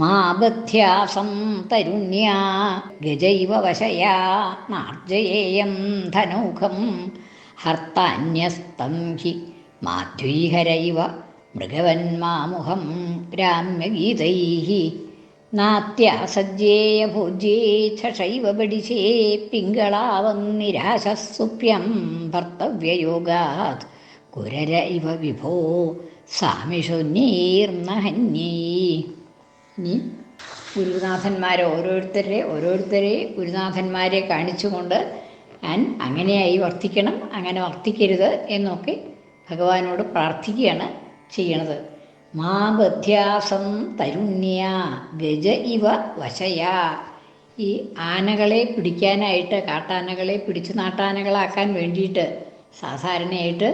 മാബധ്യാസം തരുണ്യ ഗജൈവ വശയാ മാർജയേയം ധനൗഖം ഹർത്താന്യസ്തം he മാധ്വീഹരൈവ മൃഗവന്മാമുഖം ഗ്രാമ്യഗീതൈ നാത്യാസജ്ജേയ ഭോജ്യേ പഠിശേ പിങ്കളാവം പിങ്കളാവന്നിരാശസുപ്യം ഭർത്തവ്യയോഗാത് കുരര ഇവ വിഭോ സാമിഷുന്നീർന്നഹന്യൈ ഇനി ഗുരുനാഥന്മാരെ ഓരോരുത്തരെ ഓരോരുത്തരെ ഗുരുനാഥന്മാരെ കാണിച്ചുകൊണ്ട് ഞാൻ അങ്ങനെയായി വർത്തിക്കണം അങ്ങനെ വർത്തിക്കരുത് എന്നൊക്കെ ഭഗവാനോട് പ്രാർത്ഥിക്കുകയാണ് ചെയ്യണത്. മാ ബധ്യാസം തരുണ്യ ഗജ ഇവ വശയ. ഈ ആനകളെ പിടിക്കാനായിട്ട് കാട്ടാനകളെ പിടിച്ച് നാട്ടാനകളാക്കാൻ വേണ്ടിയിട്ട് സാധാരണയായിട്ട്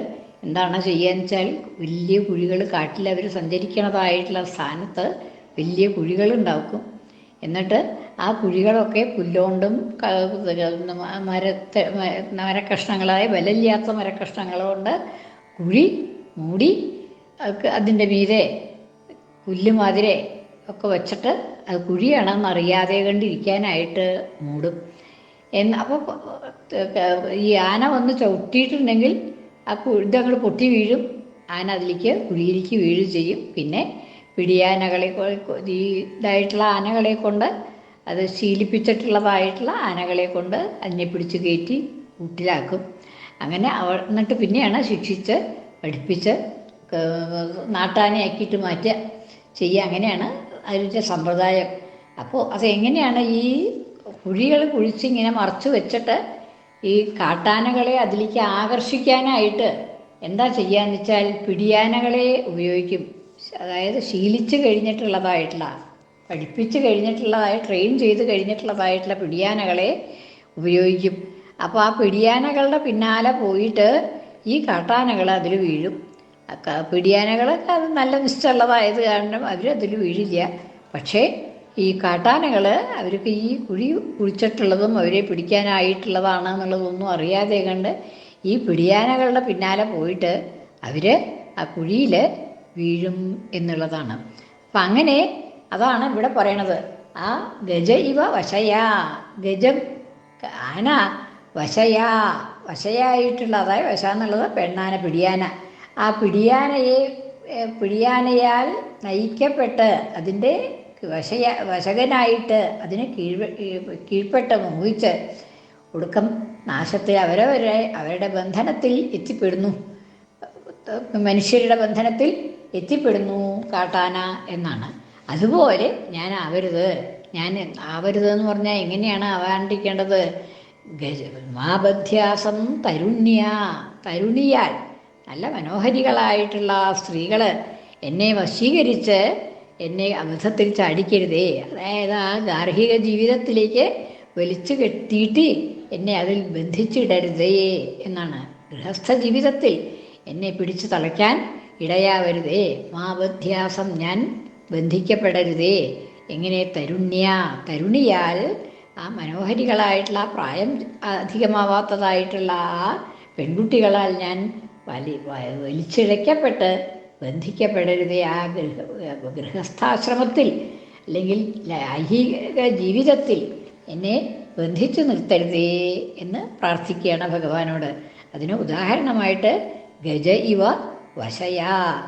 എന്താണ് ചെയ്യുകയെന്ന് വെച്ചാൽ വലിയ കുഴികൾ കാട്ടിൽ അവർ സഞ്ചരിക്കണതായിട്ടുള്ള സ്ഥാനത്ത് വലിയ കുഴികളുണ്ടാക്കും. എന്നിട്ട് ആ കുഴികളൊക്കെ പുല്ലുകൊണ്ടും മരത്തെ മരക്കഷ്ണങ്ങളായ വിലയില്ലാത്ത മരക്കഷ്ണങ്ങൾ കൊണ്ട് കുഴി മൂടി അതിന്റെ മീതെ പുല്ല് മാതിരെ ഒക്കെ വെച്ചിട്ട് അത് കുഴിയാണെന്ന് അറിയാതെ കണ്ടിരിക്കാനായിട്ട് മൂടും. എന്ന് അപ്പോൾ ഈ ആന വന്ന് ചവിട്ടിയിട്ടുണ്ടെങ്കിൽ ആ ഇതങ്ങോട്ട് പൊട്ടി വീഴും. ആന അതിലേക്ക് കുഴിയിലേക്ക് വീഴുകയും ചെയ്യും. പിന്നെ പിടിയാനകളെ ഈ ഇതായിട്ടുള്ള ആനകളെ കൊണ്ട് അത് ശീലിപ്പിച്ചിട്ടുള്ളതായിട്ടുള്ള ആനകളെ കൊണ്ട് അതിനെ പിടിച്ച് കയറ്റി കൂട്ടിലാക്കും. അങ്ങനെ അവ എന്നിട്ട് പിന്നെയാണ് ശിക്ഷിച്ച് പഠിപ്പിച്ച് നാട്ടാനയാക്കിയിട്ട് മാറ്റുക ചെയ്യുക. അങ്ങനെയാണ് അതിന്റെ സമ്പ്രദായം. അപ്പോൾ അത് എങ്ങനെയാണ് ഈ കുഴികൾ കുഴിച്ച് ഇങ്ങനെ മറച്ചു വെച്ചിട്ട് ഈ കാട്ടാനകളെ അതിലേക്ക് ആകർഷിക്കാനായിട്ട് എന്താ ചെയ്യാന്ന് വെച്ചാൽ പിടിയാനകളെ ഉപയോഗിക്കും. അതായത് ശീലിച്ച് കഴിഞ്ഞിട്ടുള്ളതായിട്ടുള്ള പഠിപ്പിച്ച് കഴിഞ്ഞിട്ടുള്ളതായി ട്രെയിൻ ചെയ്ത് കഴിഞ്ഞിട്ടുള്ളതായിട്ടുള്ള പിടിയാനകളെ ഉപയോഗിക്കും. അപ്പോൾ ആ പിടിയാനകളുടെ പിന്നാലെ പോയിട്ട് ഈ കാട്ടാനകൾ അതിൽ വീഴും. പിടിയാനകളൊക്കെ അത് നല്ല നിശ്ചയുള്ളതായത് കാരണം അവരതിൽ വീഴില്ല. പക്ഷേ ഈ കാട്ടാനകൾ അവർക്ക് ഈ കുഴി കുഴിച്ചിട്ടുള്ളതും അവരെ പിടിക്കാനായിട്ടുള്ളതാണ് എന്നുള്ളതൊന്നും അറിയാതെ കണ്ട് ഈ പിടിയാനകളുടെ പിന്നാലെ പോയിട്ട് അവർ ആ കുഴിയിൽ വീഴും എന്നുള്ളതാണ്. അപ്പം അങ്ങനെ അതാണ് ഇവിടെ പറയണത്. ആ ഗജ ഇവ വശയാ. ഗജം ആന വശയാ. വശയായിട്ടുള്ള അതായത് വശ എന്നുള്ളത് പെണ്ണാന പിടിയാന. ആ പിടിയാനയെ പിടിയാനയാൽ നയിക്കപ്പെട്ട് അതിന്റെ വശയ വശകനായിട്ട് അതിന് കീഴ് കീഴ്പ്പെട്ട് മോഹിച്ച് ഒടുക്കം നാശത്തെ അവരവരെ അവരുടെ ബന്ധനത്തിൽ എത്തിപ്പെടുന്നു. മനുഷ്യരുടെ ബന്ധനത്തിൽ എത്തിപ്പെടുന്നു കാട്ടാന എന്നാണ്. അതുപോലെ ഞാൻ ആവരുത് ഞാൻ ആവരുത് എന്ന് പറഞ്ഞാൽ എങ്ങനെയാണ് ആവാണ്ടിരിക്കേണ്ടത്? ഗജ മാബധ്യാസം തരുണ്യ തരുണിയാൽ നല്ല മനോഹരികളായിട്ടുള്ള സ്ത്രീകൾ എന്നെ വശീകരിച്ച് എന്നെ അബദ്ധത്തിൽ ചാടിക്കരുതേ. അതായത് ആ ഗാർഹിക ജീവിതത്തിലേക്ക് വലിച്ചു കെട്ടിയിട്ട് എന്നെ അതിൽ ബന്ധിച്ചിടരുതേ എന്നാണ്. ഗൃഹസ്ഥ ജീവിതത്തിൽ എന്നെ പിടിച്ചു തളയ്ക്കാൻ ഇടയാവരുതേ. മാവധ്യാസം ഞാൻ ബന്ധിക്കപ്പെടരുതേ. എങ്ങനെ തരുണ്യ തരുണിയാൽ ആ മനോഹരികളായിട്ടുള്ള പ്രായം അധികമാവാത്തതായിട്ടുള്ള ആ പെൺകുട്ടികളാൽ ഞാൻ വലി വലിച്ചിഴയ്ക്കപ്പെട്ട് ബന്ധിക്കപ്പെടരുതേ. ആ ഗൃഹ ഗൃഹസ്ഥാശ്രമത്തിൽ അല്ലെങ്കിൽ ഐഹിക ജീവിതത്തിൽ എന്നെ ബന്ധിച്ചു നിർത്തരുതേ എന്ന് പ്രാർത്ഥിക്കുകയാണ് ഭഗവാനോട്. അതിന് ഉദാഹരണമായിട്ട് ഗജ ഇവ വശയാ.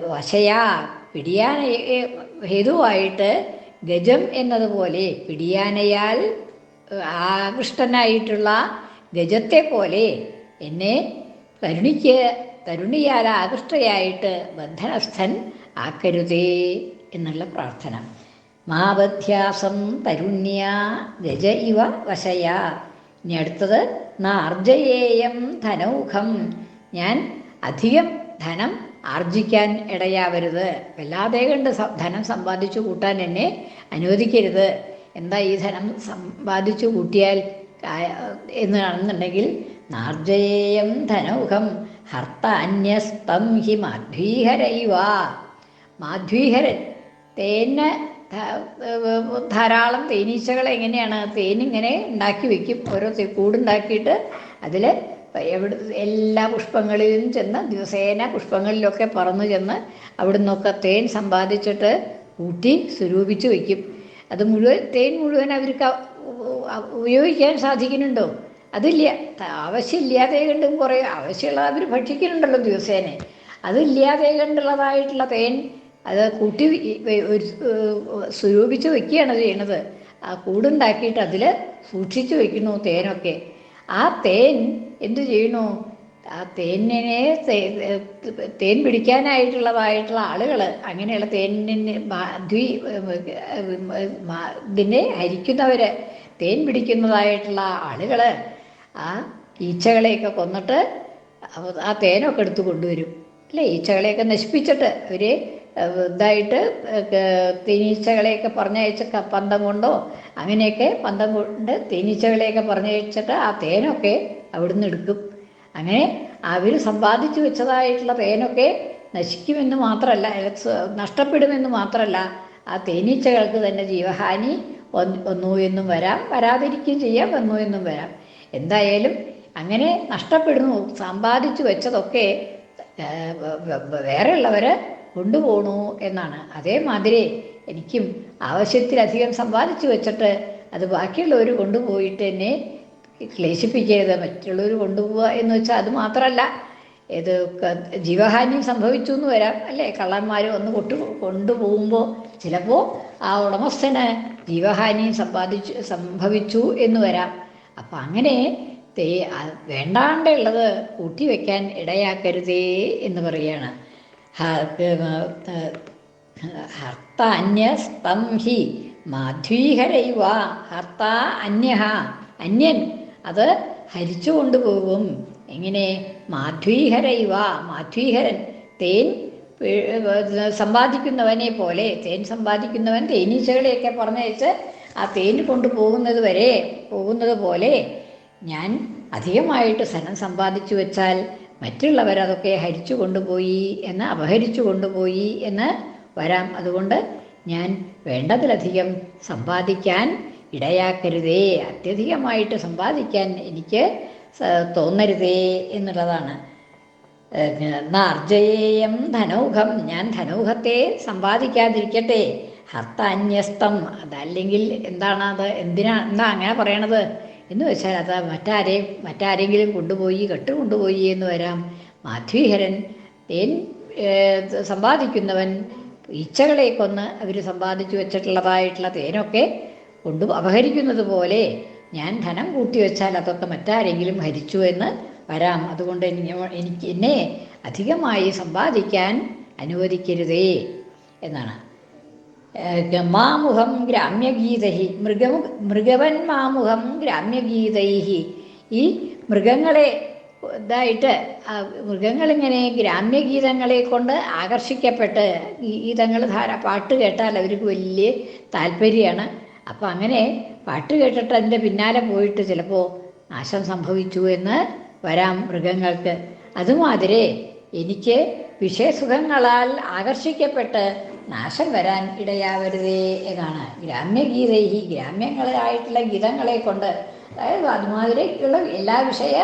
വശയാ. പിടിയാന ഹേതുവായിട്ട് ഗജം എന്നതുപോലെ പിടിയാനയാൽ ആകൃഷ്ടനായിട്ടുള്ള ഗജത്തെ പോലെ എന്നെ തരുണിക്ക് തരുണിയാൽ ആകൃഷ്ടയായിട്ട് ബന്ധനസ്ഥൻ ആക്കരുതേ എന്നുള്ള പ്രാർത്ഥന. മാവധ്യാസം തരുണ്യ ഗജ ഇവ വശയ. ഇനി അടുത്തത് നാർജയേയം ധനൗഖം ഞാൻ അധികം ധനം ആർജിക്കാൻ ഇടയാവരുത്. വല്ലാതെ കണ്ട് ധനം സമ്പാദിച്ചു കൂട്ടാൻ എന്നെ അനുവദിക്കരുത്. എന്താ ഈ ധനം സമ്പാദിച്ചു കൂട്ടിയാൽ എന്ന് എന്നാണെന്നുണ്ടെങ്കിൽ നാർജേയം ധനൗഹം ഹർത്ത അന്യസ്തം ഹി മാധ്വീഹരൈവ. മാധ്വീഹരൻ തേന് ധാരാളം തേനീച്ചകൾ എങ്ങനെയാണ് തേനിങ്ങനെ ഉണ്ടാക്കി വെക്കും. ഓരോ കൂടുണ്ടാക്കിയിട്ട് അതിൽ എവിടെ എല്ലാ പുഷ്പങ്ങളിലും ചെന്ന് ദിവസേന പുഷ്പങ്ങളിലൊക്കെ പറന്നു ചെന്ന് അവിടെ നിന്നൊക്കെ തേൻ സമ്പാദിച്ചിട്ട് കൂട്ടി സ്വരൂപിച്ച് വയ്ക്കും. അത് മുഴുവൻ തേൻ മുഴുവൻ അവർക്ക് ഉപയോഗിക്കാൻ സാധിക്കുന്നുണ്ടോ? അതില്ല. ആവശ്യമില്ലാതെ കണ്ടും കുറേ ആവശ്യമുള്ളത് അവർ ഭക്ഷിക്കുന്നുണ്ടല്ലോ ദിവസേന. അതില്ലാതെ കണ്ടുള്ളതായിട്ടുള്ള തേൻ അത് കൂട്ടി സ്വരൂപിച്ച് വയ്ക്കുകയാണ് ചെയ്യണത്. ആ കൂടുണ്ടാക്കിയിട്ട് അതിൽ സൂക്ഷിച്ചു വയ്ക്കുന്നു തേനൊക്കെ. ആ തേൻ എന്തു ചെയ്യണു? ആ തേനിനെ തേൻ പിടിക്കാനായിട്ടുള്ളതായിട്ടുള്ള ആളുകൾ അങ്ങനെയുള്ള തേനിനെ ദ്വി ഇതിനെ ഹരിക്കുന്നവർ തേൻ പിടിക്കുന്നതായിട്ടുള്ള ആളുകൾ ആ ഈച്ചകളെയൊക്കെ കൊന്നിട്ട് ആ തേനൊക്കെ എടുത്തു കൊണ്ടുവരും. അല്ലേ? ഈച്ചകളെയൊക്കെ നശിപ്പിച്ചിട്ട് അവർ ഇതായിട്ട് തേനീച്ചകളെയൊക്കെ പറഞ്ഞയച്ച പന്തം കൊണ്ടോ അങ്ങനെയൊക്കെ പന്തം കൊണ്ട് തേനീച്ചകളെയൊക്കെ പറഞ്ഞയച്ചിട്ട് ആ തേനൊക്കെ അവിടുന്ന് എടുക്കും. അങ്ങനെ അവർ സമ്പാദിച്ചു വെച്ചതായിട്ടുള്ള തേനൊക്കെ നശിക്കുമെന്ന് മാത്രമല്ല നഷ്ടപ്പെടുമെന്ന് മാത്രമല്ല ആ തേനീച്ചകൾക്ക് തന്നെ ജീവഹാനി വന്ന് എന്നും വരാം വരാതിരിക്കുകയും ചെയ്യാം വന്നു എന്നും വരാം. എന്തായാലും അങ്ങനെ നഷ്ടപ്പെടുന്നു സമ്പാദിച്ചു വെച്ചതൊക്കെ വേറെയുള്ളവർ കൊണ്ടുപോകണു എന്നാണ്. അതേമാതിരി എനിക്കും ആവശ്യത്തിലധികം സമ്പാദിച്ചു വെച്ചിട്ട് അത് ബാക്കിയുള്ളവർ കൊണ്ടുപോയിട്ട് എന്നെ ക്ലേശിപ്പിക്കരുത് മറ്റുള്ളവർ കൊണ്ടുപോവുക എന്ന് വെച്ചാൽ അത് മാത്രമല്ല ഇത് ജീവഹാനിയും ജീവഹാനി സംഭവിച്ചു എന്ന് വരാം. അല്ലേ? കള്ളന്മാർ ഒന്ന് കൊട്ടു കൊണ്ടുപോകുമ്പോൾ ചിലപ്പോൾ ആ ഉടമസ്ഥന് ജീവഹാനി സമ്പാദിച്ചു സംഭവിച്ചു എന്ന് വരാം. അപ്പം അങ്ങനെ തേ വേണ്ടാണ്ടുള്ളത് കൂട്ടിവെക്കാൻ ഇടയാക്കരുതേ എന്ന് പറയുകയാണ് ഹർത്ത അന്യസ്തം ഹി മാധ്വീഹരൈവ ഹർത്ത അന്യഹ അന്യൻ അത് ഹരിച്ചു കൊണ്ടുപോകും. എങ്ങനെ? മാധ്വീഹരൈവ മാധ്വീഹരൻ. തേൻ സമ്പാദിക്കുന്നവനെ പോലെ തേൻ സമ്പാദിക്കുന്നവൻ തേനീച്ചകളെയൊക്കെ പറഞ്ഞയച്ച് ആ തേൻ കൊണ്ടുപോകുന്നത് വരെ പോകുന്നത് പോലെ ഞാൻ അധികമായിട്ട് സനം സമ്പാദിച്ചു വെച്ചാൽ മറ്റുള്ളവരതൊക്കെ ഹരിച്ചു കൊണ്ടുപോയി എന്ന് അപഹരിച്ചു കൊണ്ടുപോയി എന്ന് വരാം. അതുകൊണ്ട് ഞാൻ വേണ്ടതിലധികം സമ്പാദിക്കാൻ ഇടയാക്കരുതേ അത്യധികമായിട്ട് സമ്പാദിക്കാൻ എനിക്ക് തോന്നരുതേ എന്നുള്ളതാണ്. നാർജയേയം ധനൗഹം ഞാൻ ധനൗഹത്തെ സമ്പാദിക്കാതിരിക്കട്ടെ ഹർത്താന്യസ്തം അതല്ലെങ്കിൽ എന്താണ് അത് എന്തിനാ എന്താ അങ്ങനെ പറയണത്? എന്ന് വെച്ചാൽ അത് മറ്റാരെ മറ്റാരെങ്കിലും കൊണ്ടുപോയി കെട്ടുകൊണ്ടുപോയി എന്ന് വരാം. മാധ്വീഹരൻ തേൻ സമ്പാദിക്കുന്നവൻ ഈച്ചകളെ കൊന്ന് അവർ സമ്പാദിച്ചു വെച്ചിട്ടുള്ളതായിട്ടുള്ള തേനൊക്കെ കൊണ്ടു അപഹരിക്കുന്നത് പോലെ ഞാൻ ധനം കൂട്ടി വെച്ചാൽ അതൊക്കെ മറ്റാരെങ്കിലും ഹരിച്ചു എന്ന് വരാം. അതുകൊണ്ട് എനിക്ക് എന്നെ അധികമായി സമ്പാദിക്കാൻ അനുവദിക്കരുതേ എന്നാണ്. മാമുഖം ഗ്രാമ്യഗീതൈ മൃഗ മൃഗവൻ മാമുഖം ഗ്രാമ്യഗീതൈ ഈ മൃഗങ്ങളെ ഇതായിട്ട് മൃഗങ്ങളിങ്ങനെ ഗ്രാമ്യഗീതങ്ങളെ കൊണ്ട് ആകർഷിക്കപ്പെട്ട് ഗീതങ്ങൾ ധാരാ പാട്ട് കേട്ടാൽ അവർക്ക് വലിയ താല്പര്യമാണ്. അപ്പം അങ്ങനെ പാട്ട് കേട്ടിട്ട് അതിന്റെ പിന്നാലെ പോയിട്ട് ചിലപ്പോൾ നാശം സംഭവിച്ചു എന്ന് വരാം മൃഗങ്ങൾക്ക്. അതുമാതിരി എനിക്ക് വിഷയസുഖങ്ങളാൽ ആകർഷിക്കപ്പെട്ട് നാശം വരാൻ ഇടയാവരുതേ എന്നാണ് ഗ്രാമ്യഗീതൈഹി ഗ്രാമ്യങ്ങളായിട്ടുള്ള ഗീതങ്ങളെ കൊണ്ട് അതായത് അതുമാതിരിയുള്ള എല്ലാ വിഷയ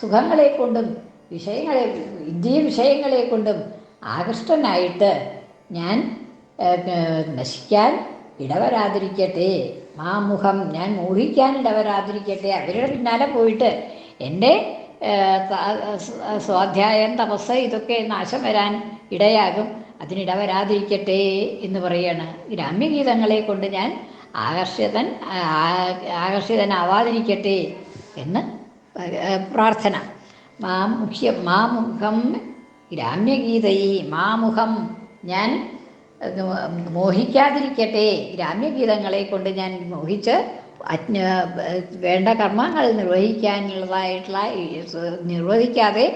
സുഖങ്ങളെ കൊണ്ടും വിഷയങ്ങളെ ഇന്ത്യ വിഷയങ്ങളെ കൊണ്ടും ആകൃഷ്ടനായിട്ട് ഞാൻ നശിക്കാൻ ഇടവരാതിരിക്കട്ടെ. മാമുഖം ഞാൻ മോഹിക്കാൻ ഇടവരാതിരിക്കട്ടെ. അവരുടെ പിന്നാലെ പോയിട്ട് എന്റെ സ്വാധ്യായം തപസ് ഇതൊക്കെ നാശം വരാൻ ഇടയാകും. അതിനിടവരാതിരിക്കട്ടെ എന്ന് പറയാണ്. ഗ്രാമ്യഗീതങ്ങളെ കൊണ്ട് ഞാൻ ആകർഷിതൻ ആകർഷിതനാവാതിരിക്കട്ടെ എന്ന് പ്രാർത്ഥന. മാമുഖ്യ മാമുഖം ഗ്രാമ്യഗീതയെ മാമുഖം ഞാൻ മോഹിക്കാതിരിക്കട്ടെ. ഗ്രാമ്യഗീതങ്ങളെ കൊണ്ട് ഞാൻ മോഹിച്ച് അജ്ഞ വേണ്ട കർമ്മങ്ങൾ നിർവഹിക്കാനുള്ളതായിട്ടുള്ള നിർവഹിക്കാതെ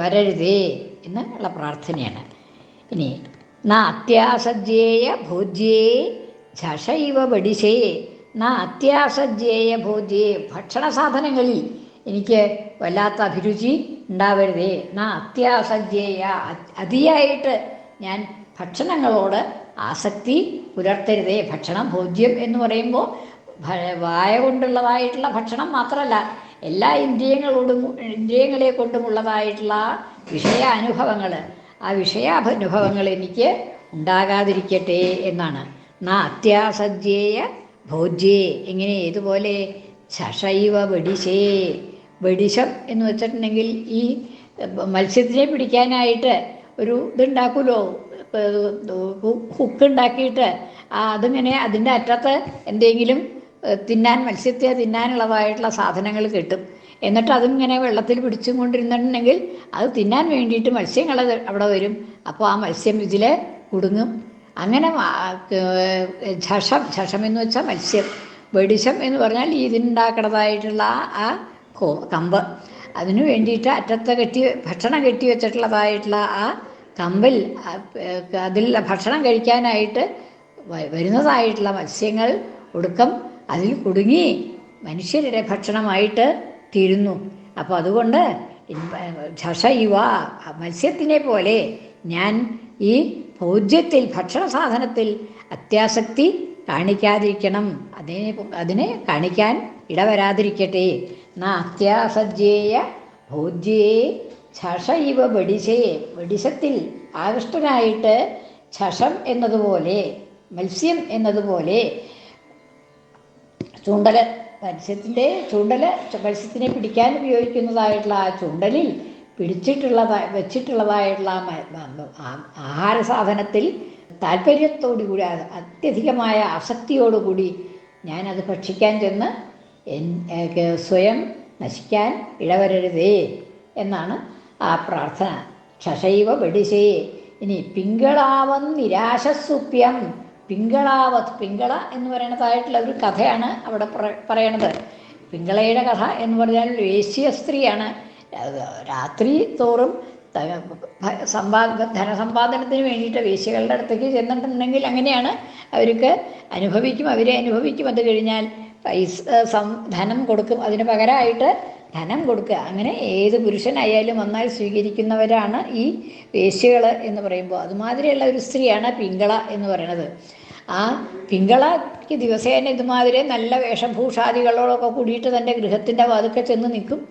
വരരുതേ എന്നുള്ള പ്രാർത്ഥനയാണ്. ഇനി ന അത്യാസജ്ജേയ ഭോജ്യേ ഝഷൈവ ബഡിശേ ന അത്യാസജ്ജേയ ഭോജ്യേ ഭക്ഷണ സാധനങ്ങളിൽ എനിക്ക് വല്ലാത്ത അഭിരുചി ഉണ്ടാവരുതേ. എന്നാ അത്യാസജ്ജേയ അതിയായിട്ട് ഞാൻ ഭക്ഷണങ്ങളോട് ആസക്തി പുലർത്തരുതേ. ഭക്ഷണം ഭോജ്യം എന്ന് പറയുമ്പോൾ വായ കൊണ്ടുള്ളതായിട്ടുള്ള ഭക്ഷണം മാത്രമല്ല എല്ലാ ഇന്ദ്രിയങ്ങളോടും ഇന്ദ്രിയങ്ങളെ കൊണ്ടുമുള്ളതായിട്ടുള്ള വിഷയാനുഭവങ്ങൾ ആ വിഷയാനുഭവങ്ങൾ എനിക്ക് ഉണ്ടാകാതിരിക്കട്ടെ എന്നാണ്. നാ അത്യാസജ്ജേയ ഭോജ്യേ. എങ്ങനെ ഇതുപോലെ ചഷൈവ വെടിശേ. വെടിശം എന്ന് വെച്ചിട്ടുണ്ടെങ്കിൽ ഈ മത്സ്യത്തിനെ പിടിക്കാനായിട്ട് ഒരു ഇതുണ്ടാക്കുമല്ലോ ഹുക്ക് ഉണ്ടാക്കിയിട്ട് അതിങ്ങനെ അതിന്റെ അറ്റത്ത് എന്തെങ്കിലും തിന്നാൻ മത്സ്യത്തെ തിന്നാനുള്ളതായിട്ടുള്ള സാധനങ്ങൾ കിട്ടും. എന്നിട്ട് അതിങ്ങനെ വെള്ളത്തിൽ പിടിച്ചും കൊണ്ടിരുന്നിട്ടുണ്ടെങ്കിൽ അത് തിന്നാൻ വേണ്ടിയിട്ട് മത്സ്യങ്ങൾ അവിടെ വരും. അപ്പോൾ ആ മത്സ്യം ഇതിൽ കുടുങ്ങും. അങ്ങനെ ഝഷം ഝഷം എന്ന് വെച്ചാൽ മത്സ്യം. വെടിശം എന്ന് പറഞ്ഞാൽ ഇതിനുണ്ടാക്കണതായിട്ടുള്ള ആ കമ്പ്. അതിനു വേണ്ടിയിട്ട് അറ്റത്ത് കെട്ടി ഭക്ഷണം കെട്ടി വെച്ചിട്ടുള്ളതായിട്ടുള്ള ആ കമ്പിൽ അതിൽ ഭക്ഷണം കഴിക്കാനായിട്ട് വരുന്നതായിട്ടുള്ള മത്സ്യങ്ങൾ ഒടുക്കം അതിൽ കുടുങ്ങി മനുഷ്യരുടെ ഭക്ഷണമായിട്ട് തീരുന്നു. അപ്പോൾ അതുകൊണ്ട് ഝഷ യുവ മത്സ്യത്തിനെ പോലെ ഞാൻ ഈ ഭോജ്യത്തിൽ ഭക്ഷണ സാധനത്തിൽ അത്യാസക്തി കാണിക്കാതിരിക്കണം. അതിനെ അതിനെ കാണിക്കാൻ ഇടവരാതിരിക്കട്ടെ. നാ അത്യാസജ്ജേയ ഭോജ്യേ. ഛഷ ഇവ വെടിശേ. വെടിശത്തിൽ ആകൃഷ്ടനായിട്ട് ഛഷം എന്നതുപോലെ മത്സ്യം എന്നതുപോലെ ചൂണ്ടല മത്സ്യത്തിന്റെ ചൂണ്ടല മത്സ്യത്തിനെ പിടിക്കാൻ ഉപയോഗിക്കുന്നതായിട്ടുള്ള ആ ചൂണ്ടലിൽ പിടിച്ചിട്ടുള്ളതായി വെച്ചിട്ടുള്ളതായിട്ടുള്ള ആഹാര സാധനത്തിൽ താല്പര്യത്തോടു കൂടി അത് അത്യധികമായ ആസക്തിയോടുകൂടി ഞാനത് ഭക്ഷിക്കാൻ ചെന്ന് സ്വയം നശിക്കാൻ ഇടവരരുതേ എന്നാണ് ആ പ്രാർത്ഥന. ക്ഷശൈവ വെടിശേ ഇനി പിങ്കളാവൻ നിരാശസുപ്യം പിങ്കളാവത് പിങ്കള എന്ന് പറയുന്നതായിട്ടുള്ള ഒരു കഥയാണ് അവിടെ പറ- പറയണത്. പിങ്കളയുടെ കഥ എന്ന് പറഞ്ഞാൽ വേശ്യ സ്ത്രീയാണ്. രാത്രി തോറും സമ്പാദ ധനസമ്പാദനത്തിന് വേണ്ടിയിട്ട് വേശ്യകളുടെ അടുത്തേക്ക് ചെന്നിട്ടുണ്ടെങ്കിൽ അങ്ങനെയാണ് അവർക്ക് അനുഭവിക്കും അവരെ അനുഭവിക്കും. അത് കഴിഞ്ഞാൽ പൈസ ധനം കൊടുക്കും. അതിന് പകരമായിട്ട് ധനം കൊടുക്കുക. അങ്ങനെ ഏത് പുരുഷനായാലും വന്നാൽ സ്വീകരിക്കുന്നവരാണ് ഈ വേശ്യകൾ എന്ന് പറയുമ്പോൾ. അതുമാതിരിയുള്ള ഒരു സ്ത്രീയാണ് പിങ്കള എന്ന് പറയുന്നത്. ആ പിങ്കളയ്ക്ക് ദിവസേന ഇതുമാതിരി നല്ല വേഷഭൂഷാദികളോടൊക്കെ കൂടിയിട്ട് തന്റെ ഗൃഹത്തിന്റെ വാതുക്കെ ചെന്ന് നിൽക്കും.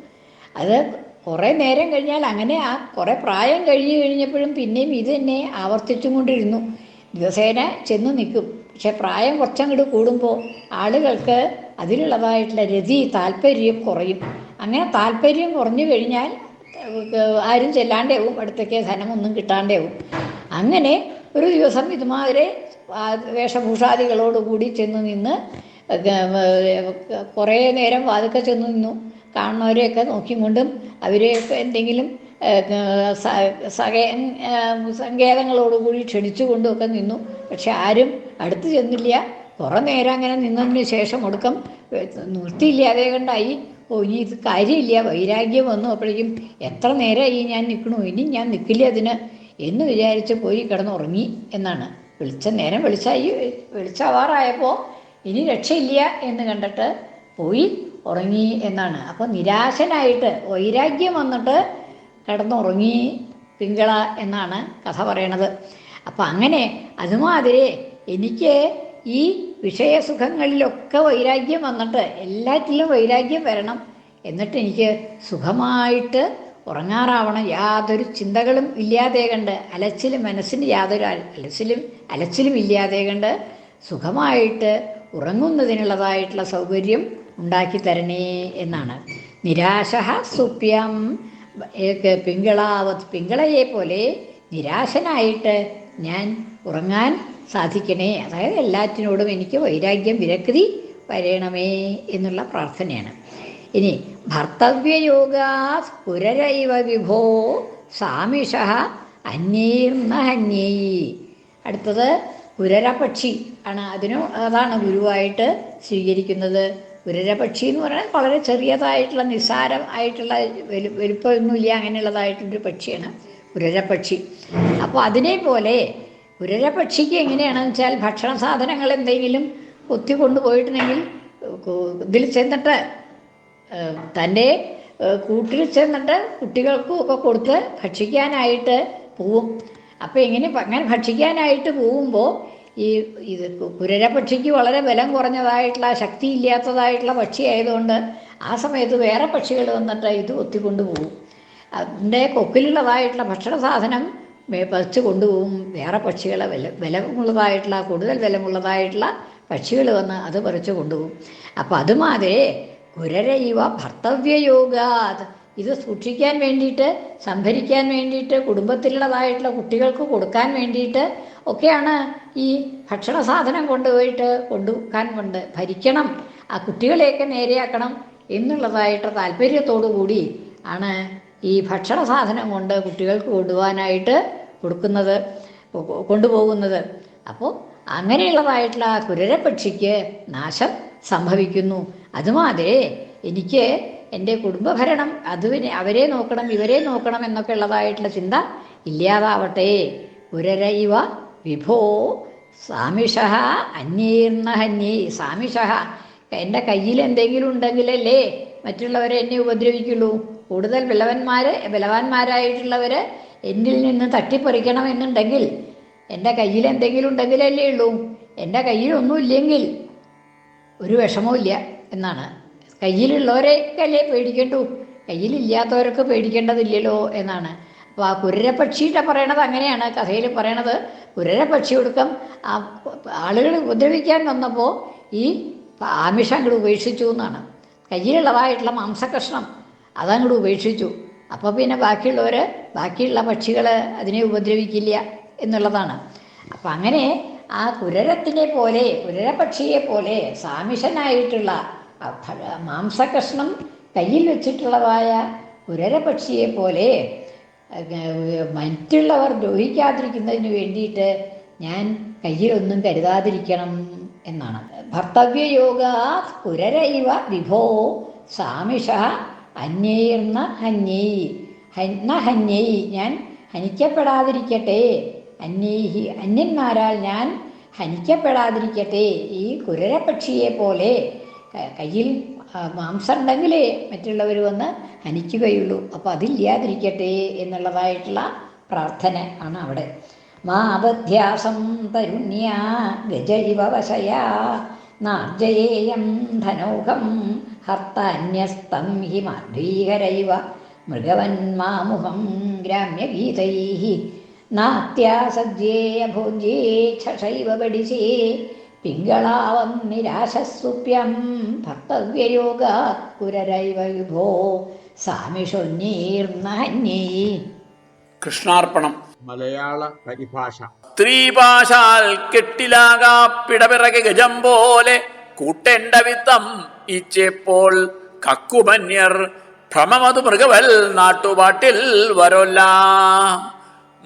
അത് കുറേ നേരം കഴിഞ്ഞാൽ അങ്ങനെ ആ കുറേ പ്രായം കഴിഞ്ഞ് കഴിഞ്ഞപ്പോഴും പിന്നെയും ഇത് തന്നെ ആവർത്തിച്ചും കൊണ്ടിരുന്നു. ദിവസേന ചെന്ന് നിൽക്കും. പക്ഷെ പ്രായം കുറച്ചങ്ങോട്ട് കൂടുമ്പോൾ ആളുകൾക്ക് അതിലുള്ളതായിട്ടുള്ള രതി താല്പര്യം കുറയും. അങ്ങനെ താല്പര്യം കുറഞ്ഞു കഴിഞ്ഞാൽ ആരും ചെല്ലാണ്ടാവും അടുത്തേക്ക് ധനമൊന്നും കിട്ടാണ്ടാവും അങ്ങനെ ഒരു ദിവസം ഇതുമാതിരി വേഷഭൂഷാദികളോടുകൂടി ചെന്ന് നിന്ന് കുറേ നേരം വാതുക്കെ ചെന്ന് നിന്നു. കാണുന്നവരെയൊക്കെ നോക്കിക്കൊണ്ടും അവരെയൊക്കെ എന്തെങ്കിലും സഹേ സങ്കേതങ്ങളോടുകൂടി ക്ഷണിച്ചുകൊണ്ടുമൊക്കെ നിന്നു. പക്ഷെ ആരും അടുത്ത് ചെന്നില്ല. കുറേ നേരം അങ്ങനെ നിന്നതിന് ശേഷം ഒടുക്കം നിർത്തിയില്ലാതെ കണ്ടായി. ഓ ഇനി ഇത് കാര്യമില്ല. വൈരാഗ്യം വന്നു. അപ്പോഴേക്കും എത്ര നേരമായി ഞാൻ നിൽക്കണു? ഇനി ഞാൻ നിൽക്കില്ല അതിന് എന്ന് വിചാരിച്ച് പോയി കിടന്നുറങ്ങി എന്നാണ്. വിളിച്ച നേരം വിളിച്ചായി വിളിച്ചവാറായപ്പോൾ ഇനി രക്ഷയില്ല എന്ന് കണ്ടിട്ട് പോയി ഉറങ്ങി എന്നാണ്. അപ്പോൾ നിരാശനായിട്ട് വൈരാഗ്യം വന്നിട്ട് കിടന്നുറങ്ങി പിങ്കള എന്നാണ് കഥ പറയണത്. അപ്പം അങ്ങനെ അതുമാതിരി എനിക്ക് ഈ വിഷയസുഖങ്ങളിലൊക്കെ വൈരാഗ്യം വന്നിട്ട് എല്ലാറ്റിലും വൈരാഗ്യം വരണം. എന്നിട്ട് എനിക്ക് സുഖമായിട്ട് ഉറങ്ങാറാവണം. യാതൊരു ചിന്തകളും ഇല്ലാതെ കണ്ട് അലച്ചിലും മനസ്സിന് യാതൊരു അല- അലച്ചിലും അലച്ചിലും ഇല്ലാതെ കണ്ട് സുഖമായിട്ട് ഉറങ്ങുന്നതിനുള്ളതായിട്ടുള്ള സൗകര്യം ഉണ്ടാക്കി തരണേ എന്നാണ്. നിരാശ സുപ്യം. പിങ്കളാവത് പിങ്കളയെ പോലെ നിരാശനായിട്ട് ഞാൻ ഉറങ്ങാൻ സാധിക്കണേ. അതായത് എല്ലാറ്റിനോടും എനിക്ക് വൈരാഗ്യം വിരക്തി വരയണമേ എന്നുള്ള പ്രാർത്ഥനയാണ്. ഇനി ഭർത്തവ്യയോഗാ പുരരൈവ വിഭോ സാമിഷ അന്യേർന്നഹന്യേ. അടുത്തത് പുരരപക്ഷി ആണ്. അതിനു അതാണ് ഗുരുവായിട്ട് സ്വീകരിക്കുന്നത്. പുരരപക്ഷി എന്ന് പറഞ്ഞാൽ വളരെ ചെറിയതായിട്ടുള്ള നിസ്സാരം ആയിട്ടുള്ള വലു വലുപ്പമൊന്നുമില്ല അങ്ങനെയുള്ളതായിട്ടുള്ളൊരു പക്ഷിയാണ് പുരരപക്ഷി. അപ്പോൾ അതിനെ പോലെ പുരരപക്ഷിക്ക് എങ്ങനെയാണെന്ന് വെച്ചാൽ ഭക്ഷണ സാധനങ്ങൾ എന്തെങ്കിലും കൊത്തി കൊണ്ടുപോയിട്ടുണ്ടെങ്കിൽ ഇതിൽ ചെന്നിട്ട് തന്റെ കൂട്ടിൽ ചെന്നിട്ട് കുട്ടികൾക്കും ഒക്കെ കൊടുത്ത് ഭക്ഷിക്കാനായിട്ട് പോവും. അപ്പോൾ ഇങ്ങനെ അങ്ങനെ ഭക്ഷിക്കാനായിട്ട് പോകുമ്പോൾ ഈ ഇത് കുരര പക്ഷിക്ക് വളരെ ബലം കുറഞ്ഞതായിട്ടുള്ള ശക്തി ഇല്ലാത്തതായിട്ടുള്ള പക്ഷി ആയതുകൊണ്ട് ആ സമയത്ത് വേറെ പക്ഷികൾ വന്നിട്ട് ഇത് ഒത്തിക്കൊണ്ടു പോകും അതിന്റെ കൊക്കിലുള്ളതായിട്ടുള്ള ഭക്ഷണ സാധനം പറിച്ച് കൊണ്ടുപോകും. വേറെ പക്ഷികളെ വില വിലമുള്ളതായിട്ടുള്ള കൂടുതൽ വിലമുള്ളതായിട്ടുള്ള പക്ഷികൾ വന്ന് അത് പറിച്ച് കൊണ്ടുപോകും. അപ്പം അതുമാതിരി കുരരൈവ ഭർത്തവ്യയോഗാത് ഇത് സൂക്ഷിക്കാൻ വേണ്ടിയിട്ട് സംഭരിക്കാൻ വേണ്ടിയിട്ട് കുടുംബത്തിലുള്ളതായിട്ടുള്ള കുട്ടികൾക്ക് കൊടുക്കാൻ വേണ്ടിയിട്ട് ഒക്കെയാണ് ഈ ഭക്ഷണ സാധനം കൊണ്ടുപോയിട്ട് കൊണ്ടുപോകാൻ കൊണ്ട് ഭരിക്കണം. ആ കുട്ടികളെയൊക്കെ നേരെയാക്കണം എന്നുള്ളതായിട്ട് താല്പര്യത്തോടു കൂടി ആണ് ഈ ഭക്ഷണ സാധനം കൊണ്ട് കുട്ടികൾക്ക് കൊണ്ടുപോകാനായിട്ട് കൊടുക്കുന്നത് കൊണ്ടുപോകുന്നത്. അപ്പോൾ അങ്ങനെയുള്ളതായിട്ടുള്ള ആ കുരരപ്പക്ഷിക്ക് നാശം സംഭവിക്കുന്നു. അതുമാതിരി എനിക്ക് എന്റെ കുടുംബഭരണം അതുവിനെ അവരെ നോക്കണം ഇവരെ നോക്കണം എന്നൊക്കെ ഉള്ളതായിട്ടുള്ള ചിന്ത ഇല്ലാതാവട്ടെ. കുരരൈവ വിഭോ സാമിഷ അന്യീർണ ഹന്യേ സാമിഷ എന്റെ കയ്യിൽ എന്തെങ്കിലും ഉണ്ടെങ്കിലല്ലേ മറ്റുള്ളവരെ എന്നെ ഉപദ്രവിക്കുള്ളൂ. കൂടുതൽ ബലവന്മാർ ബലവാന്മാരായിട്ടുള്ളവർ എന്നിൽ നിന്ന് തട്ടിപ്പറിക്കണമെന്നുണ്ടെങ്കിൽ എന്റെ കയ്യിൽ എന്തെങ്കിലും ഉണ്ടെങ്കിലല്ലേ ഉള്ളൂ. എന്റെ കയ്യിലൊന്നും ഇല്ലെങ്കിൽ ഒരു വിഷമവും ഇല്ല എന്നാണ്. കയ്യിലുള്ളവരെയൊക്കെയല്ലേ പേടിക്കണ്ടു? കയ്യിലില്ലാത്തവർക്ക് പേടിക്കേണ്ടതില്ലല്ലോ എന്നാണ്. അപ്പോൾ ആ കുരരപക്ഷിയുടെ പറയണത് അങ്ങനെയാണ്. കഥയിൽ പറയണത് കുരരപക്ഷി ഒടുക്കം ആ ആളുകൾ ഉപദ്രവിക്കാൻ വന്നപ്പോൾ ഈ ആമിഷം അങ്ങോട്ട് ഉപേക്ഷിച്ചു എന്നാണ്. കയ്യിലുള്ളതായിട്ടുള്ള മാംസകഷ്ണം അതങ്ങോട്ട് ഉപേക്ഷിച്ചു. അപ്പോൾ പിന്നെ ബാക്കിയുള്ളവർ ബാക്കിയുള്ള പക്ഷികൾ അതിനെ ഉപദ്രവിക്കില്ല എന്നുള്ളതാണ്. അപ്പം അങ്ങനെ ആ കുരരത്തിനെ പോലെ കുരരപക്ഷിയെ പോലെ സാമിഷനായിട്ടുള്ള മാംസകഷ്ണം കയ്യിൽ വെച്ചിട്ടുള്ളതായ കുരരപക്ഷിയെ പോലെ മറ്റുള്ളവർ ദ്രോഹിക്കാതിരിക്കുന്നതിന് വേണ്ടിയിട്ട് ഞാൻ കയ്യിലൊന്നും കരുതാതിരിക്കണം എന്നാണ്. ഭർത്തവ്യയോഗ കുരരൈവ വിഭോ സാമിഷ അന്യൈർന്ന ഹന്യൈ ഹന്ന ഹന്യൈ ഞാൻ ഹനിക്കപ്പെടാതിരിക്കട്ടെ. അന്യൈഹി അന്യന്മാരാൽ ഞാൻ ഹനിക്കപ്പെടാതിരിക്കട്ടെ. ഈ കുരരപക്ഷിയെ പോലെ കയ്യിൽ മാംസമുണ്ടെങ്കിലേ മറ്റുള്ളവർ വന്ന് ഹനിക്കുകയുള്ളൂ. അപ്പോൾ അതില്ലാതിരിക്കട്ടെ എന്നുള്ളതായിട്ടുള്ള പ്രാർത്ഥന ആണ് അവിടെ. മാവധ്യാസം തരുണ്യ ഇവ വശയാ നാർജയേയം ധനൗകം ഹർത്താന്യസ്തം ഹി മാധ്വീകരൈവ മൃഗവന്മാമുഖം ഗ്രാമ്യഗീതൈ നാത്യാസദ്യേയഭോജ്യേ ഭോജ്യേ പഠിച്ചേ പിങ്കളാവം നിരാശസ്വപ്യം ഭക്തവ്യയോഗ കുരരൈവ വിഭോ. സാമിഷൊന്നീർന്നഹന്യേ കൃഷ്ണാർപ്പണം. മലയാള പരിഭാഷ. സ്ത്രീപാശാൽ കെട്ടിലാകാ പിടപിറകെ ഗജം പോലെ കൂട്ടേണ്ട വിത്തം ഇച്ചപ്പോൾ കക്കുമന്യർ ഭ്രമമതു മൃഗവൽ നാട്ടുപാട്ടിൽ വരൊല്ല.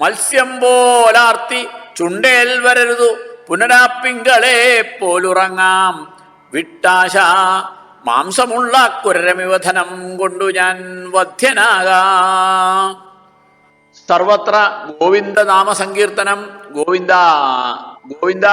മത്സ്യം പോലാർത്തി ചുണ്ടേൽ വരരുതു പുനരാപ്പിങ്കളെ പോലുറങ്ങാം. വിട്ടാശ മാംസമുള്ള കുരരമിവധനം കൊണ്ടു ഞാൻ വധ്യനാകാം. സർവത്ര ഗോവിന്ദ നാമസങ്കീർത്തനം ഗോവിന്ദ ഗോവിന്ദ.